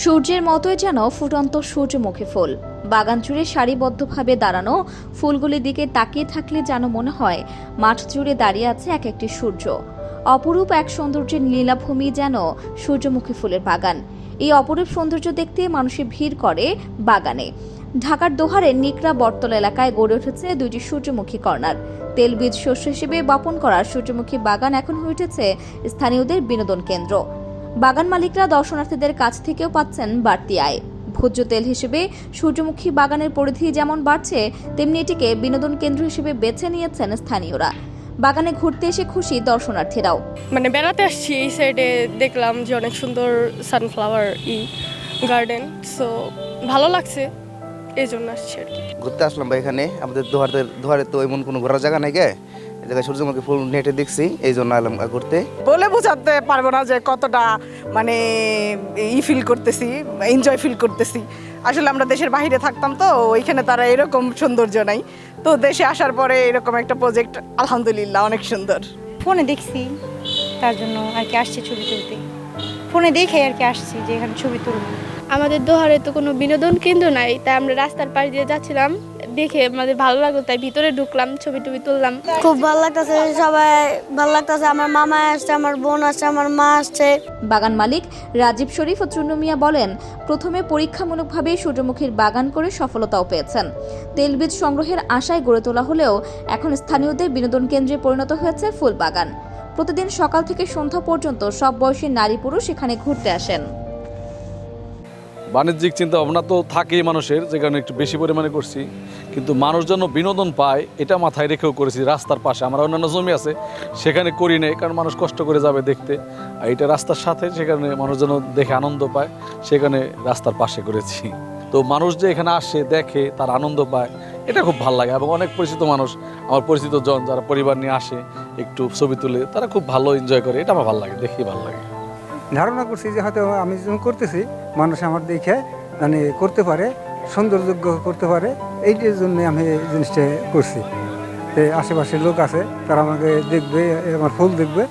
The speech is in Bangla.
সূর্যের মতোই যেন ফুটন্ত সূর্যমুখী ফুল। বাগান জুড়ে সারিবদ্ধভাবে দাঁড়ানো ফুলগুলির দিকে তাকিয়ে থাকলে যেন মনে হয়, মাঠ জুড়ে দাঁড়িয়ে আছে এক একটি সূর্য। অপরূপ এক সৌন্দর্যের নীলাভূমি যেন সূর্যমুখী ফুলের বাগান। এই অপরূপ সৌন্দর্য দেখতে মানুষের ভিড় করে বাগানে। ঢাকার দোহারের নিকরা বটতলা এলাকায় গড়ে উঠেছে দুইটি সূর্যমুখী কর্নার। তেলবীজ শস্য হিসেবে বপন করা সূর্যমুখী বাগান এখন হয়ে উঠেছে স্থানীয়দের বিনোদন কেন্দ্র। বাগান মালিকরা দর্শনার্থীদের কাছ থেকেও পাচ্ছেন বাড়তি আয়। ভোজ্য তেল হিসেবে সূর্যমুখী বাগানের পরিধি যেমন বাড়ছে তেমনি এটিকে বিনোদন কেন্দ্র হিসেবে বেছে নিয়েছেন স্থানীয়রা। বাগানে ঘুরতে এসে খুশি দর্শনার্থীরাও। মানে বেড়াতে আসছি এই সাইডে দেখলাম যে অনেক সুন্দর সানফ্লাওয়ার ই গার্ডেন সো ভালো লাগছে এই জন্য আসছি আর কি। ঘুরতে আসলাম বা এখানে। আমাদের দোহারে দোহারে তো এমন কোনো ঘোরার জায়গা নাই গে। এই জায়গায় সূর্যমুখী ফুল নেটে দেখছি এই জন্য এলাম ঘুরতে। বলে বোঝাতে পারব না যে কতটা মানে ই ফিল করতেছি এনজয় ফিল করতেছি। আসলে আমরা দেশের বাইরে থাকতাম তো ওইখানে তারা এরকম সৌন্দর্য নাই। তো দেশে আসার পরে এরকম একটা প্রজেক্ট আলহামদুলিল্লাহ অনেক সুন্দর। ফোনে দেখছি তার জন্য আর কি আসছি ছবি তুলতে। ফোনে দেখে আর কি আসছি যে এখানে ছবি তুলবো। আমাদের দোহারে তো কোনো বিনোদন কেন্দ্র নাই তাই আমরা রাস্তার পাশ দিয়ে যাচ্ছিলাম। দেখে আমাদের ভালো লাগল তাই ভিতরে ঢুকলাম ছবি টবি তুললাম। খুব ভালো লাগতেছে সবাই ভালো লাগতেছে আমার মামা আসছে আমার বোন আসছে আমার মা আসছে। বাগান মালিক রাজীব শরীফ ও চুন্নু মিয়া বলেন প্রথমে পরীক্ষামূলকভাবে সূর্যমুখীর বাগান করে সফলতাও পেয়েছেন। তেলবীজ সংগ্রহের আশায় গড়ে তোলা হলেও এখন স্থানীয়দের বিনোদন কেন্দ্রে পরিণত হয়েছে ফুল বাগান প্রতিদিন সকাল থেকে সন্ধ্যা পর্যন্ত সব বয়সী নারী পুরুষ এখানে ঘুরতে আসেন। বাণিজ্যিক চিন্তা ভাবনা তো থাকেই মানুষের, যে কারণে একটু বেশি পরিমাণে করছি। কিন্তু মানুষ যেন বিনোদন পায়, এটা মাথায় রেখেও করেছি রাস্তার পাশে। আমার অন্যান্য জমি আছে, সেখানে করি নেই, কারণ মানুষ কষ্ট করে যাবে দেখতে। আর এটা রাস্তার সাথে সেখানে মানুষ যেন দেখে আনন্দ পায় সেখানে রাস্তার পাশে করেছি। তো মানুষ যে এখানে আসে, দেখে, তার আনন্দ পায়, এটা খুব ভালো লাগে। এবং অনেক পরিচিত মানুষ, আমার পরিচিত জন যারা পরিবার নিয়ে আসে, একটু ছবি তুলে, তারা খুব ভালো এনজয় করে, এটা আমার ভালো লাগে, দেখেই ভালো লাগে। ধারণা করছি যে হয়তো আমি যখন করতেছি, মানুষ আমার দেখে মানে করতে পারে, সৌন্দর্যজ্ঞ করতে পারে, এইটার জন্য আমি জিনিসটা করছি। আশেপাশে লোক আছে, তারা আমাকে দেখবে, আমার ফুল দেখবে